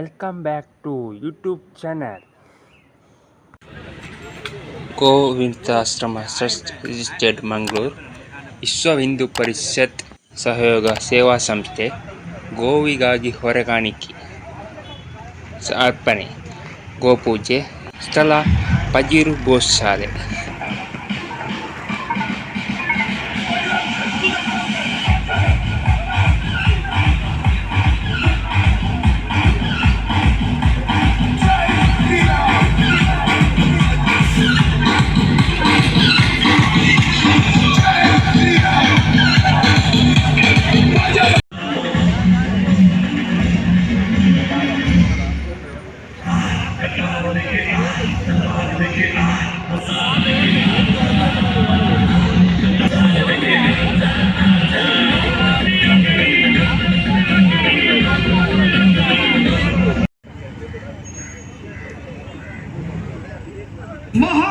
Welcome back to YouTube channel Govindashrama trust registered Mangaluru Vishwa Hindu Parishad ಸಹಯೋಗ ಸೇವಾ ಸಂಸ್ಥೆ ಗೋವಿಗಾಗಿ ಹೊರೆಗಾಣಿಕೆ ಅರ್ಪಣೆ ಗೋಪೂಜೆ ಸ್ಥಳ ಪಜೀರು ಗೋಶಾಲೆ Thank.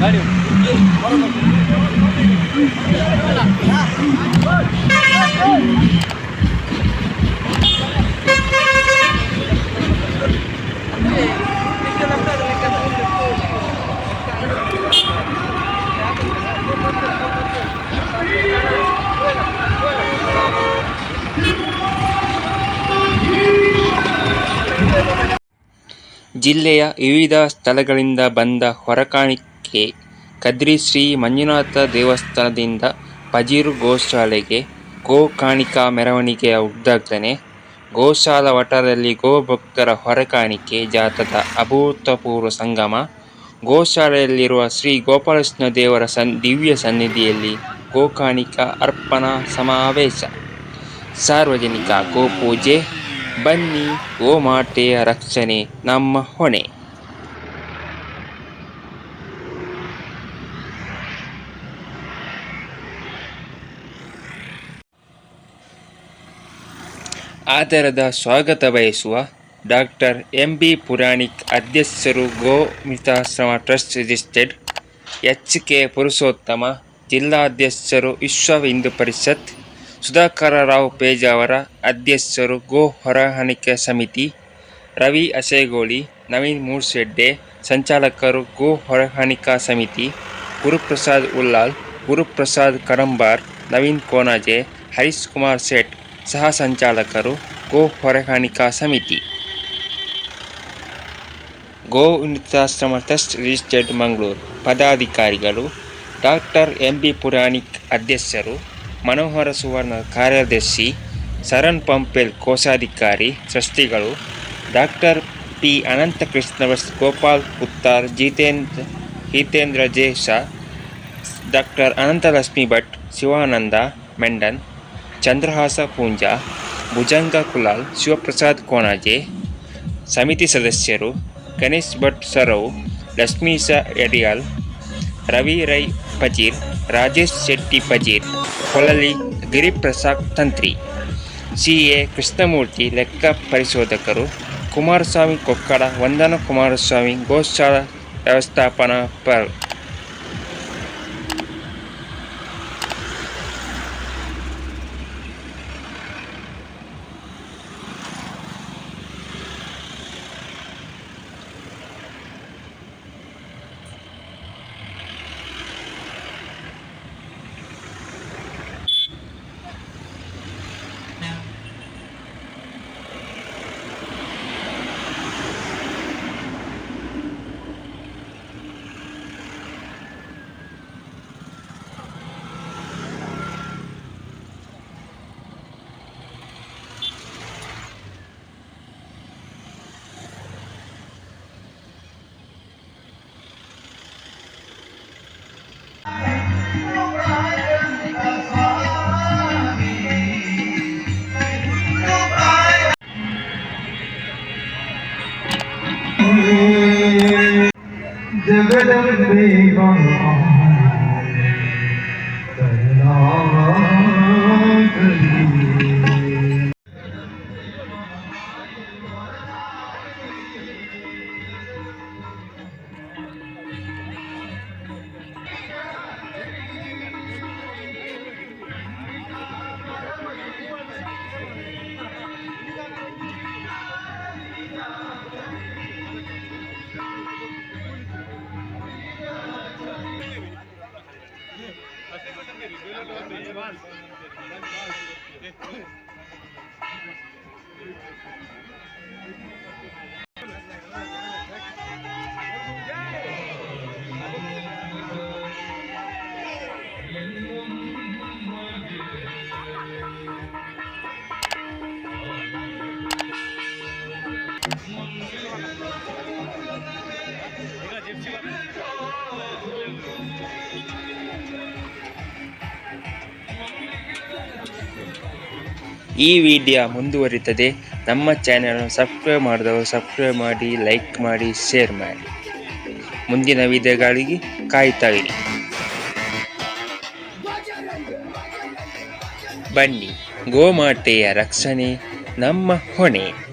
गाड़ी ಜಿಲ್ಲೆಯ ವಿವಿಧ ಸ್ಥಳಗಳಿಂದ ಬಂದ ಹೊರಕಾಣಿಕೆ ಕದ್ರಿ ಶ್ರೀ ಮಂಜುನಾಥ ದೇವಸ್ಥಾನದಿಂದ ಪಜೀರು ಗೋಶಾಲೆಗೆ ಗೋ ಕಾಣಿಕಾ ಮೆರವಣಿಗೆಯ ಉದ್ಘಾಟನೆ. ಗೋಶಾಲಾ ವಠಾರದಲ್ಲಿ ಗೋಭಕ್ತರ ಹೊರೆಕಾಣಿಕೆ ಜಾಥಾದ ಅಭೂತಪೂರ್ವ ಸಂಗಮ. ಗೋಶಾಲೆಯಲ್ಲಿರುವ ಶ್ರೀ ಗೋಪಾಲಕೃಷ್ಣ ದೇವರ ಸನ್, ದಿವ್ಯ ಸನ್ನಿಧಿಯಲ್ಲಿ ಗೋಕಾಣಿಕಾ ಅರ್ಪಣಾ ಸಮಾವೇಶ. ಸಾರ್ವಜನಿಕ ಗೋಪೂಜೆ ಬನ್ನಿ ಗೋಮಾತೆಯ ರಕ್ಷಣೆ, ನಮ್ಮ ಹೊಣೆ. ಆದರದ ಸ್ವಾಗತ ಬಯಸುವ ಡಾಕ್ಟರ್ ಎಂ ಬಿ ಪುರಾಣಿಕ್ ಅಧ್ಯಕ್ಷರು Gomitashrama trust registered H K Purushottama, ಜಿಲ್ಲಾಧ್ಯಕ್ಷರು Vishwa Hindu Parishad Sudhakara Rao Pejavara ಅಧ್ಯಕ್ಷರು ಗೋ ಹೊರಹಣಿಕೆ ಸಮಿತಿ ರವಿ ಅಸೇಗೋಳಿ ನವೀನ್ ಮೂರ್ಶೆಡ್ಡೆ ಸಂಚಾಲಕರು ಗೋ ಹೊರಹಣಿಕಾ ಸಮಿತಿ ಗುರುಪ್ರಸಾದ್ ಉಲ್ಲಾಲ್ ಗುರುಪ್ರಸಾದ್ ಕಡಂಬಾರ್ ನವೀನ್ ಕೋನಾಜೆ ಹರೀಶ್ ಕುಮಾರ್ ಸೇಠ್ ಸಹ ಸಂಚಾಲಕರು ಗೋ ಹೊರಹಣಿಕಾ ಸಮಿತಿ ಗೋ ಉನ್ನತಾಶ್ರಮ ಟ್ರಸ್ಟ್ ರಿಜಿಸ್ಟರ್ಡ್ ಮಂಗಳೂರು ಪದಾಧಿಕಾರಿಗಳು ಡಾಕ್ಟರ್ ಎಂ ಬಿ ಪುರಾಣಿಕ್ ಅಧ್ಯಕ್ಷರು ಮನೋಹರ ಸುವರ್ಣ ಕಾರ್ಯದರ್ಶಿ, ಸರಣ್ ಪಂಪೆಲ್ ಕೋಶಾಧಿಕಾರಿ ಟ್ರಸ್ಟಿಗಳು ಡಾಕ್ಟರ್ ಪಿ ಅನಂತಕೃಷ್ಣವಸ್ ಗೋಪಾಲ್ ಪುತ್ತಾರ್, ಜಿತೇಂದ್ರ, ಹಿತೇಂದ್ರ ಜೇಷ ಡಾಕ್ಟರ್ ಅನಂತಲಕ್ಷ್ಮಿ ಭಟ್, ಶಿವಾನಂದ ಮೆಂಡನ್, ಚಂದ್ರಹಾಸ ಪೂಂಜಾ, ಭುಜಂಗ ಕುಲಾಲ್, ಶಿವಪ್ರಸಾದ್ ಕೋಣಾಜೆ, ಸಮಿತಿ ಸದಸ್ಯರು, ಗಣೇಶ್ ಭಟ್ ಸರವ್ ಲಕ್ಷ್ಮೀಶ ಯಡಿಯಾಲ್ ರವಿ ರೈ ಪಜೀರ್, ರಾಜೇಶ್ ಶೆಟ್ಟಿ ಪಜೀರ್. ಕೊಳಲಿ ಗಿರಿಪ್ರಸಾದ್ ತಂತ್ರಿ. ಸಿ ಎ ಕೃಷ್ಣಮೂರ್ತಿ ಲೆಕ್ಕ ಪರಿಶೋಧಕರು, ಕುಮಾರಸ್ವಾಮಿ ಕೊಕ್ಕಡ, ವಂದನ ಕುಮಾರಸ್ವಾಮಿ ಗೋಶಾಲ ವ್ಯವಸ್ಥಾಪನಾ ಪರ್ Let them be gone. var. ಈ ವಿಡಿಯೋ ಮುಂದುವರಿತದೆ. ನಮ್ಮ ಚಾನೆಲ್ ಸಬ್ಸ್ಕ್ರೈಬ್ ಮಾಡಿದವರು ಸಬ್ಸ್ಕ್ರೈಬ್ ಮಾಡಿ ಲೈಕ್ ಮಾಡಿ ಶೇರ್ ಮಾಡಿ. ಮುಂದಿನ ವಿಡಿಯೋಗಳಿಗೆ ಕಾಯ್ತಾ ಇರಿ. ಬನ್ನಿ, ಗೋಮಾತೆಯ ರಕ್ಷಣೆ, ನಮ್ಮ ಹೊಣೆ.